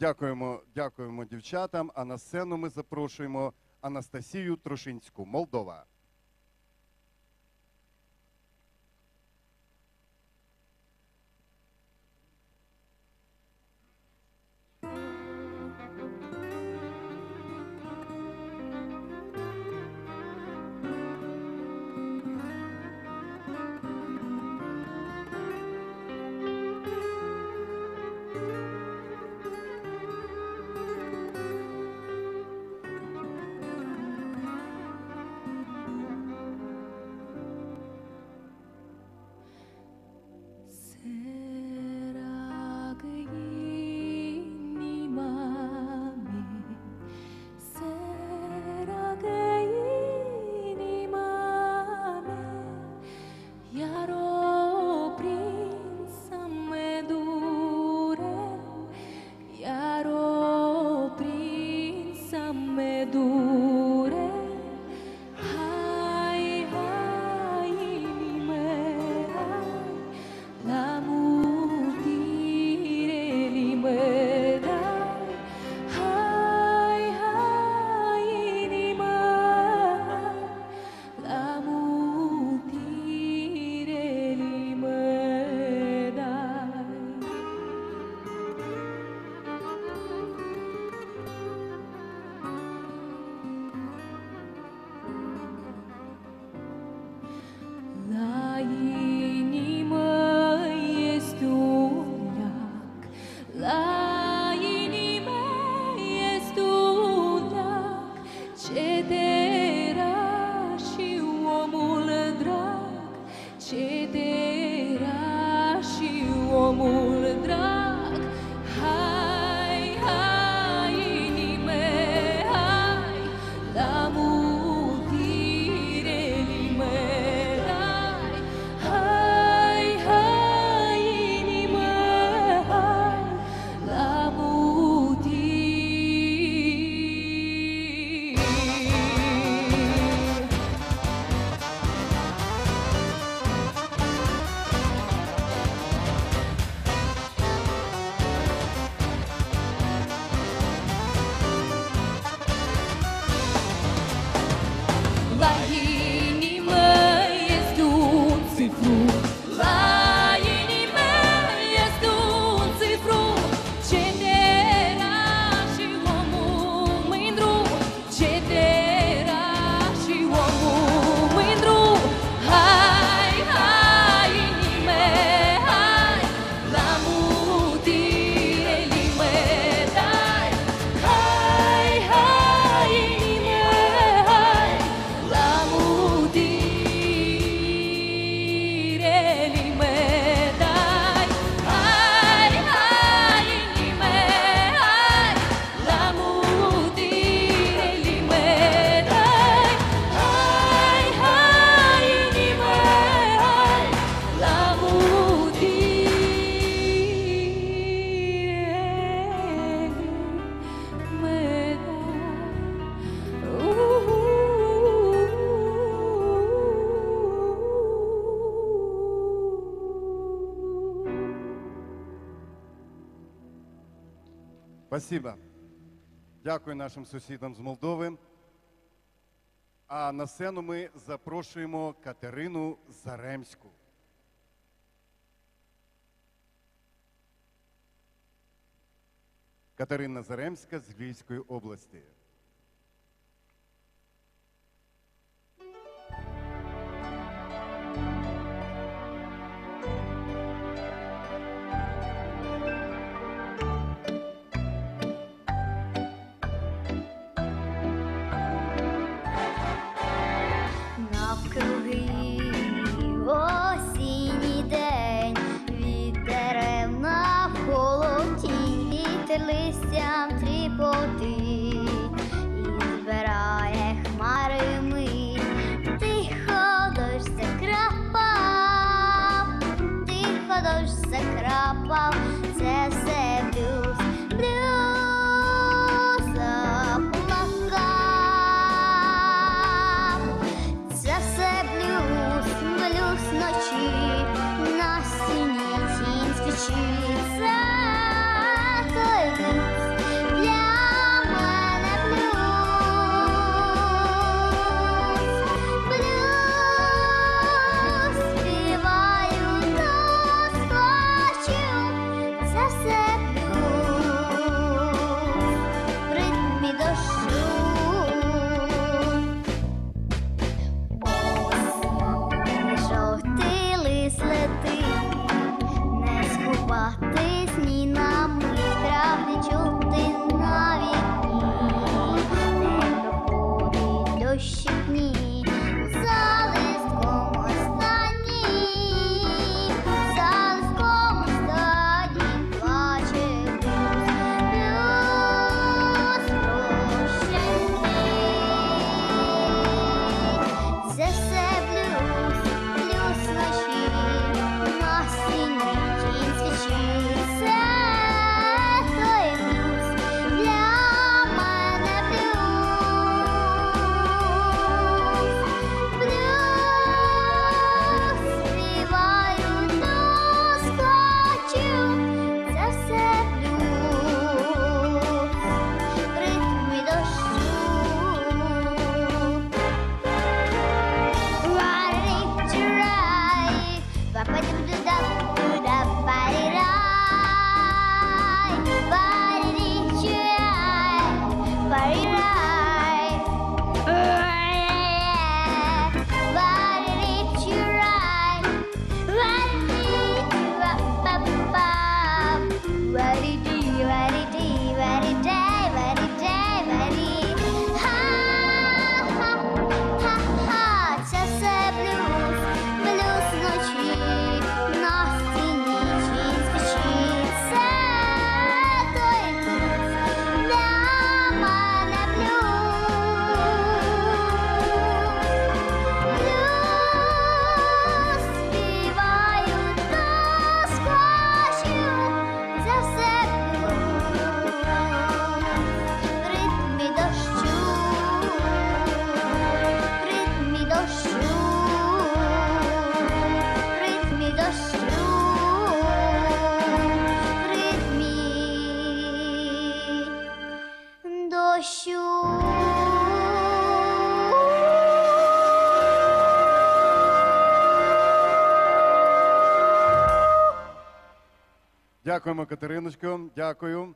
Дякуємо, дякуємо дівчатам. А на сцену ми запрошуємо Анастасію Трошинську, Молдова. Спасибо. Дякую нашим сусідам з Молдови. А на сцену ми запрошуємо Катерину Заремську. Катерина Заремська з Львівської області. Дякуємо, Катериночко. Дякую.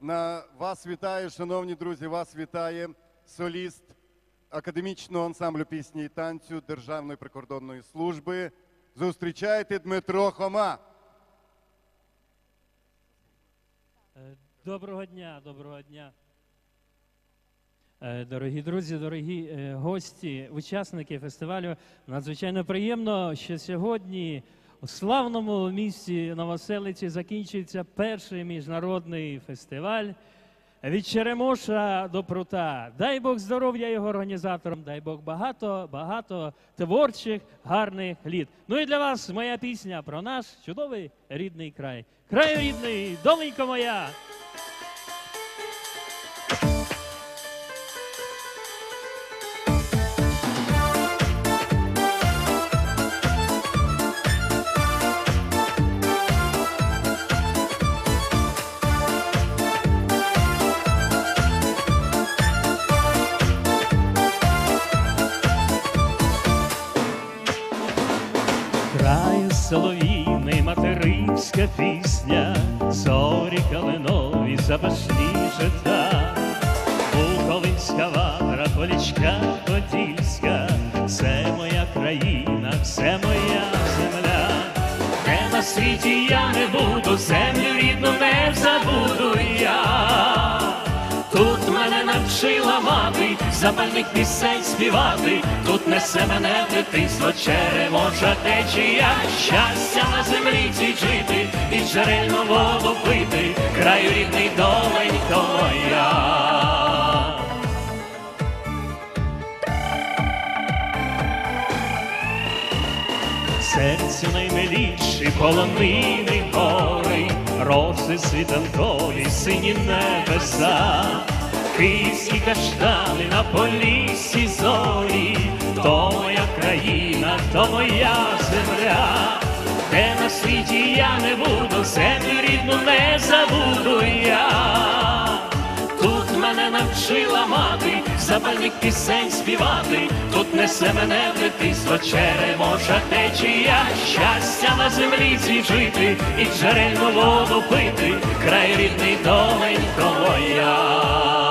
На вас вітає, шановні друзі, вас вітає соліст академічного ансамблю пісні і танцю Державної прикордонної служби. Зустрічайте Дмитро Хома. Е, Доброго дня, доброго дня. Е, Дорогі друзі, дорогі е, гості, учасники фестивалю. Надзвичайно приємно, що сьогодні у славному місті Новоселиці закінчується перший міжнародний фестиваль від Черемоша до Прута. Дай Бог здоров'я його організаторам, дай Бог багато, багато творчих, гарних літ. Ну і для вас моя пісня про наш чудовий рідний край. Краю рідний, доленько моя. Материнська пісня, зорі калинові запашні жита, Буковинська ватра, полічка подільська, це моя країна, це моя земля, де на світі я не буду, землю рідну не забуду навчила мати запальних пісень співати, тут несе мене дитинство черемоша течія, щастя на землі цій жити, і джерельну воду пити, краю рідний доленько моя. Серцю наймиліші полонини гори, роси світанкові, сині небеса, київські каштани на полісі зорі, то моя країна, то моя земля, де на світі я не буду, землю рідну не забуду я. Тут мене навчила мати запальних пісень співати, тут несе мене в дитинство черемоша течія, щастя на землі жити, і джерельну воду пити, край рідний доленько моя.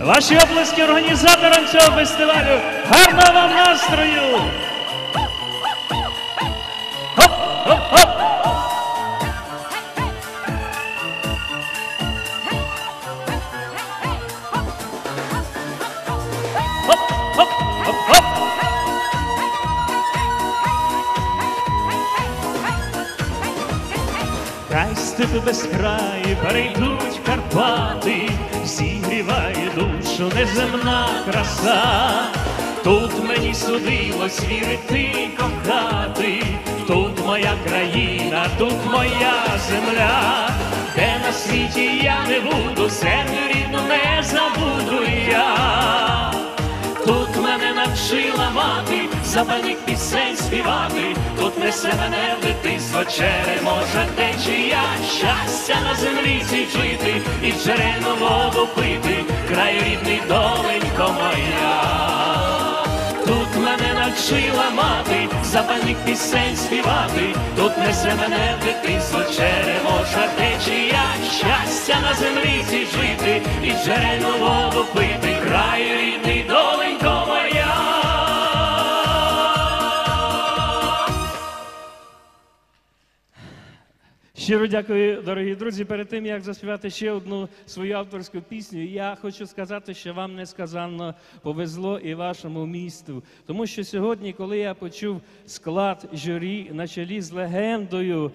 Ваші обласки організаторам цього фестивалю. Гарного вам настрою! Хоп, хоп, хоп! Край степи без краю перейдуть Карпати, зігріває душу неземна краса. Тут мені судилось вірити, кохати, тут моя країна, тут моя земля, де на світі я не буду, землю рідну не забуду я. Мене навчила мати запальних пісень співати, тут несе мене в дитинство черемоша течія, щастя на землі цій жити, і джерельну воду пити, край рідний доленько моя. Тут мене навчила мати запальних пісень співати, тут несе мене в дитинство черемоша течія, щастя на землі цій жити, і джерельну воду пити, край рідний Щиро дякую, дорогі друзі. Перед тим як заспівати ще одну свою авторську пісню, я хочу сказати, що вам несказанно повезло і вашому місту. Тому що сьогодні, коли я почув склад журі на чолі з легендою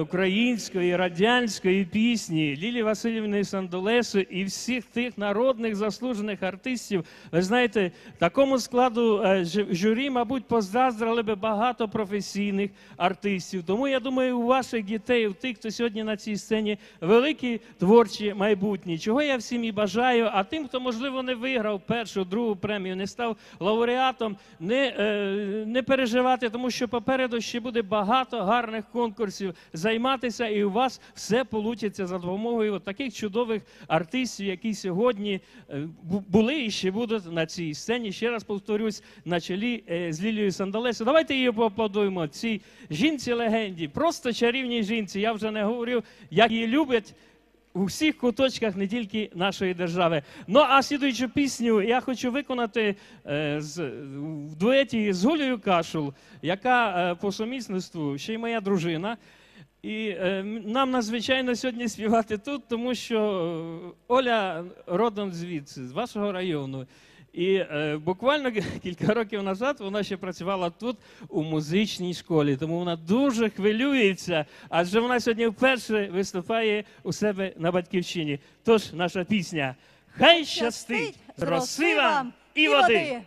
української радянської пісні Лілі Васильівни Сандолесу і всіх тих народних заслужених артистів, ви знаєте, такому складу е, журі, мабуть, позаздрили би багато професійних артистів. Тому я думаю, у ваших дітей, у тих, хто сьогодні на цій сцені, великі творчі майбутні. Чого я всім і бажаю. А тим, хто можливо не виграв першу, другу премію, не став лауреатом, не, е, не переживати, тому що попереду ще буде багато гарних конкурсів. Займатися, і у вас все вийде за допомогою от таких чудових артистів, які сьогодні е, були і ще будуть на цій сцені. Ще раз повторюсь, на чолі е, з Лілією Сандалесою. Давайте її поаплодуємо. Цій жінці легенді, просто чарівній жінці. Я вже не говорю, як її люблять у всіх куточках не тільки нашої держави. Ну а слідуючу пісню я хочу виконати е, з, в дуеті з Гулею Кашул, яка е, по сумісництву ще й моя дружина. І е, нам надзвичайно сьогодні співати тут, тому що е, Оля родом звідси, з вашого району. І е, буквально кілька років назад вона ще працювала тут у музичній школі, тому вона дуже хвилюється, адже вона сьогодні вперше виступає у себе на батьківщині. Тож наша пісня Хай щастить роси вам і води.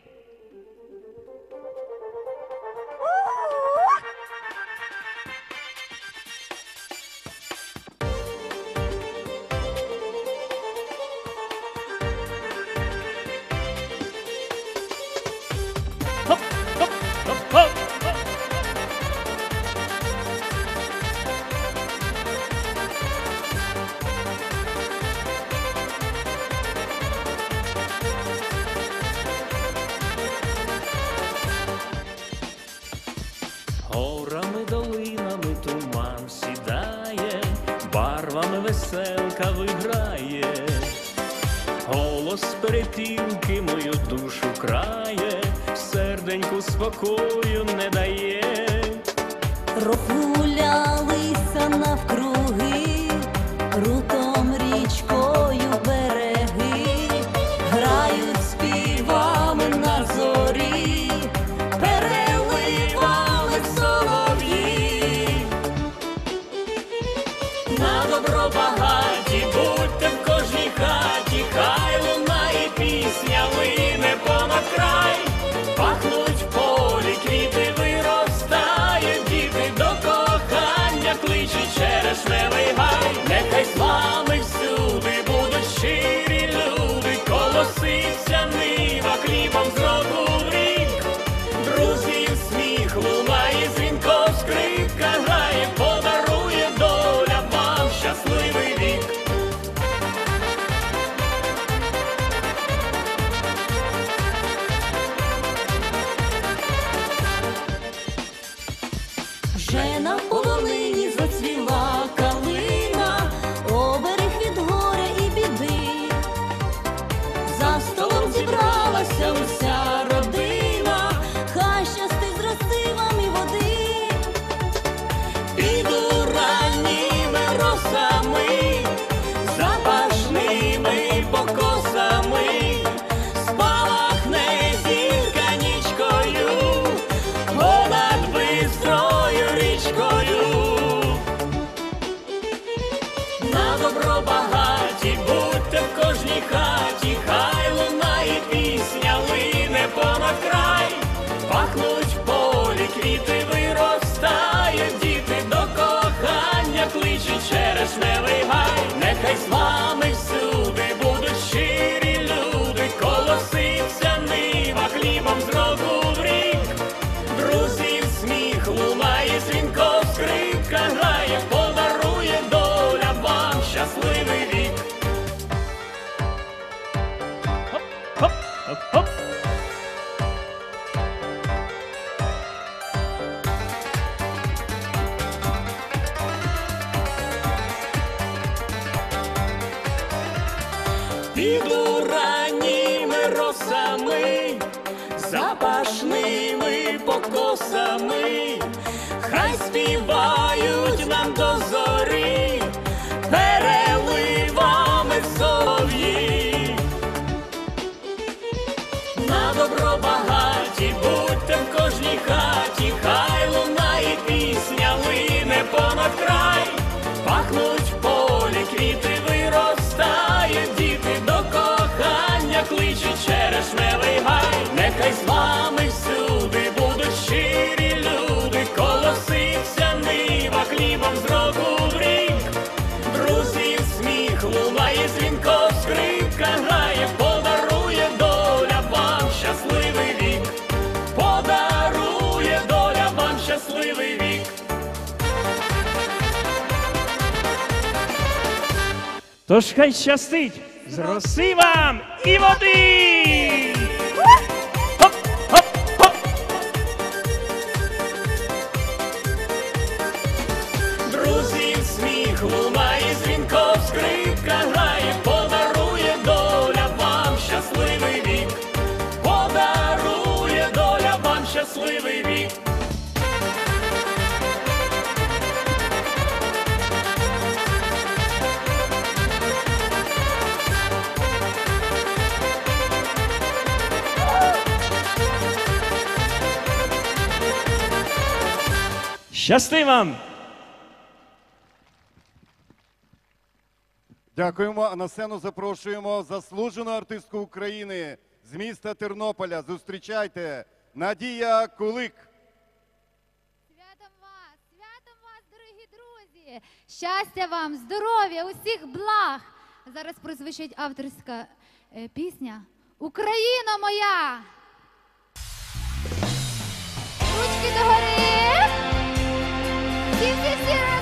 有不了。Хаті, хай лунає пісня, лине понад край, пахнуть в полі, квіти виростають, діти до кохання кличуть через гай, нехай з вами всюди хоп, хоп, двічі через милий гай, нехай з вами всюди будуть щирі люди, колоситься нива хлібом з року в рік, друзів сміх лунає дзвінко, скрипка грає, подарує доля вам щасливий вік, подарує доля вам щасливий вік. Тож хай щастить. З роси вам і води! Щасти вам! Дякуємо. А на сцену запрошуємо заслужену артистку України з міста Тернополя. Зустрічайте Надія Кулик. Святом вас! Святом вас, дорогі друзі! Щастя вам, здоров'я, усіх благ! Зараз прозвучить авторська е, пісня Україна моя! Ручки догори! yes, yes, yes.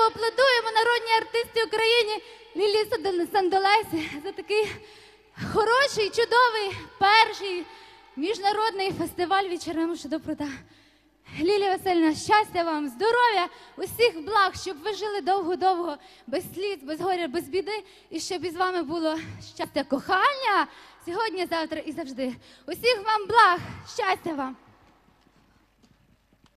поаплодуємо народній артисті України Лілі Сандолесі за такий хороший, чудовий перший міжнародний фестиваль «Вечерем Шедопрота». Лілі Васильівна, щастя вам, здоров'я, усіх благ, щоб ви жили довго-довго, без сліз, без горя, без біди, і щоб із вами було щастя, кохання сьогодні, завтра і завжди. Усіх вам благ, щастя вам!